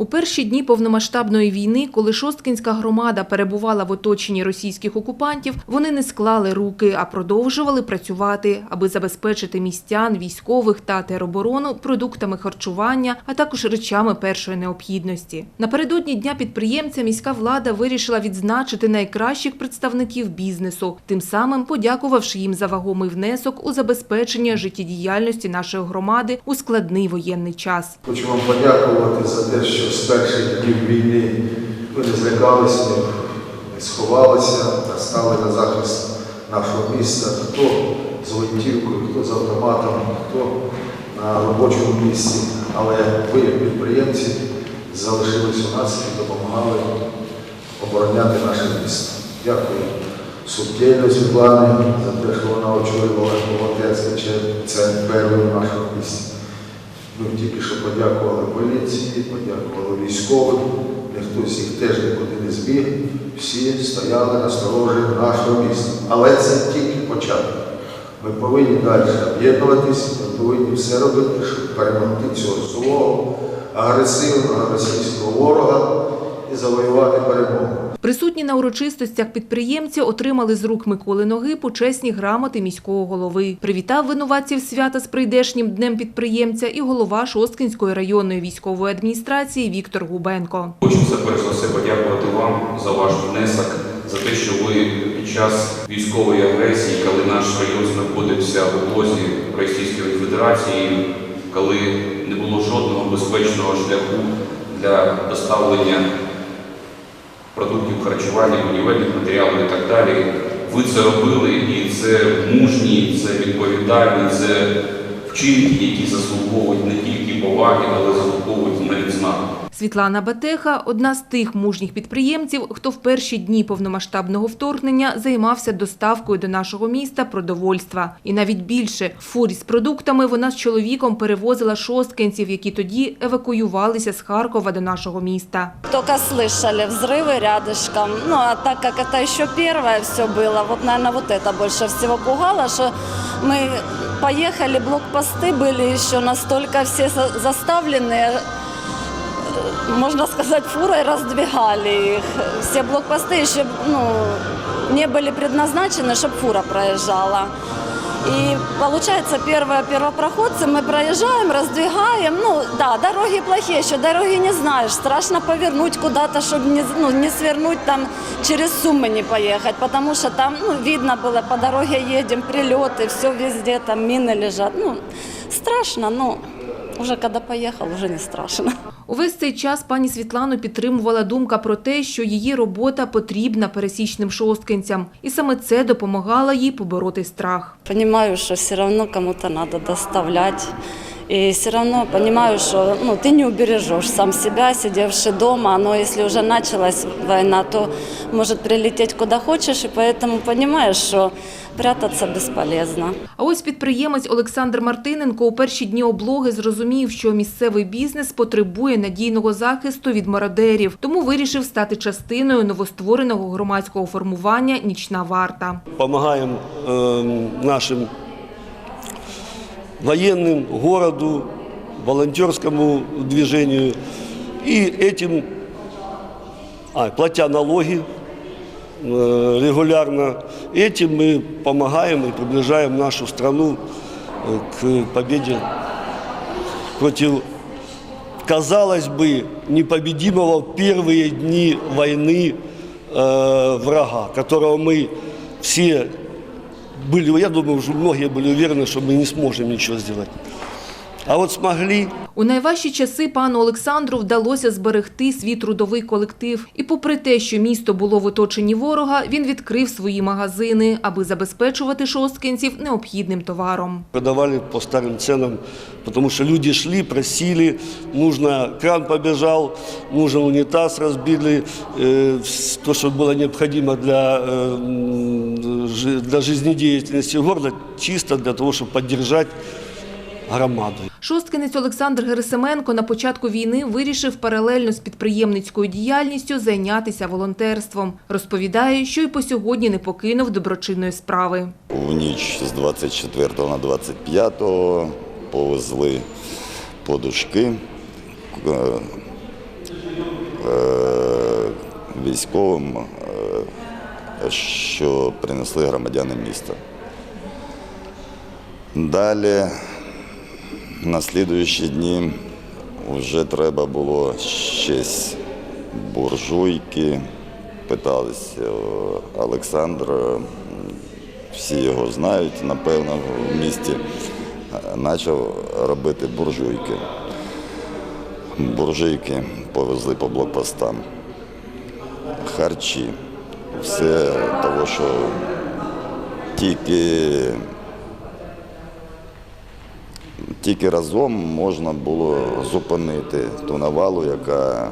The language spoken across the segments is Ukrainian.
У перші дні повномасштабної війни, коли Шосткинська громада перебувала в оточенні російських окупантів, вони не склали руки, а продовжували працювати, аби забезпечити містян, військових та тероборону продуктами харчування, а також речами першої необхідності. Напередодні дня підприємця міська влада вирішила відзначити найкращих представників бізнесу, тим самим подякувавши їм за вагомий внесок у забезпечення життєдіяльності нашої громади у складний воєнний час. Хочу вам подякувати за те, що з перших днів війни ви не злякалися, не- сховалися та стали на захист нашого міста. Хто з гвинтівкою, хто з автоматом, хто на робочому місці. Але ви, як підприємці, залишились у нас і допомагали обороняти наше місто. Дякую Субтєльну Світлані за те, що вона очолювала волонтерський центр перший в нашому місті. Ми тільки що подякували поліції, подякували військовим. Ніхто з їх теж нікуди не збіг. Всі стояли на сторожі нашого міста. Але це тільки початок. Ми повинні далі об'єднуватися, ми повинні все робити, щоб перемогти цього злого, агресивного російського ворога. Присутні на урочистостях підприємці отримали з рук Миколи Ноги почесні грамоти міського голови. Привітав винуватців свята з прийдешнім днем підприємця і голова Шосткинської районної військової адміністрації Віктор Губенко. Хочеться перш за все подякувати вам за ваш внесок, за те, що ви під час військової агресії, коли наш район знаходився в облозі Російської Федерації, коли не було жодного безпечного шляху для доставлення продуктів харчування, будівельних матеріалів і так далі. Ви це робили, і це мужні, це відповідальні, це вчинки, які заслуговують не тільки поваги, але заслуговують на відзнаку. Світлана Батеха – одна з тих мужніх підприємців, хто в перші дні повномасштабного вторгнення займався доставкою до нашого міста продовольства. І навіть більше в фурі з продуктами вона з чоловіком перевозила шосткинців, які тоді евакуювалися з Харкова до нашого міста. Только слышали взрывы рядышком. Ну, а так как это еще первое все было, вот, наверное, вот это больше всего пугало, что мы поехали, блокпосты были еще настолько все за- заставленные, э, можно сказать, фурой раздвигали их. Все блокпосты еще ну, не были предназначены, чтобы фура проезжала. И получается, первые первопроходцы мы проезжаем, раздвигаем. Ну да, дороги плохие, еще дороги не знаешь. Страшно повернуть куда-то, чтобы не, ну, не свернуть там, через Суммы не поехать. Потому что там, ну, видно было, по дороге едем, прилеты, все везде, там мины лежат. Ну, страшно, но уже когда поехал, уже не страшно. Увесь цей час пані Світлану підтримувала думка про те, що її робота потрібна пересічним шосткинцям. І саме це допомагало їй побороти страх. Понимаю, что все равно кому-то надо доставлять. И все равно понимаю, что ну, ты не убережешь сам себя, сидевший дома. Но если уже началась война, то может прилететь куда хочешь. И поэтому понимаешь, что прятаться бесполезно. А ось підприємець Олександр Мартиненко у перші дні облоги зрозумів, що місцевий бізнес потребує надійного захисту від мародерів, тому вирішив стати частиною новоствореного громадського формування Нічна варта. помогаем э, нашим военным, городу, волонтерскому движению. И этим, а, платя налоги э, Регулярно, этим мы помогаем и приближаем нашу страну э, к победе против, казалось бы, непобедимого в первые дни войны э, врага, которого мы все были, я думаю, что многие были уверены, что мы не сможем ничего сделать. А вот смогли, У найважчі часи пану Олександру вдалося зберегти свій трудовий колектив. І попри те, що місто було в оточенні ворога, він відкрив свої магазини, аби забезпечувати шосткинців необхідним товаром. продавали по старым ценам, потому что люди шли, просили, нужно, кран побежал, нужен унитаз разбили, э, вс- то, что было необходимо для, э, м, жи- для жизнедеятельности города, чисто для того, чтобы поддержать громаду. Шосткинець Олександр Герасименко на початку війни вирішив паралельно з підприємницькою діяльністю зайнятися волонтерством. Розповідає, що й по сьогодні не покинув доброчинної справи. В ніч з 24 на 25 повезли подушки, е, військовим, е, що принесли громадяни міста. Далі на слідуючі дні вже треба було щось буржуйки. Питалися е, Олександра, всі його знають, напевно, в місті. Е, Почав робити буржуйки. Буржуйки повезли по блокпостам. Харчі. Все того, що тільки тільки разом можна було зупинити ту навалу, яка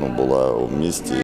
ну, була у місті.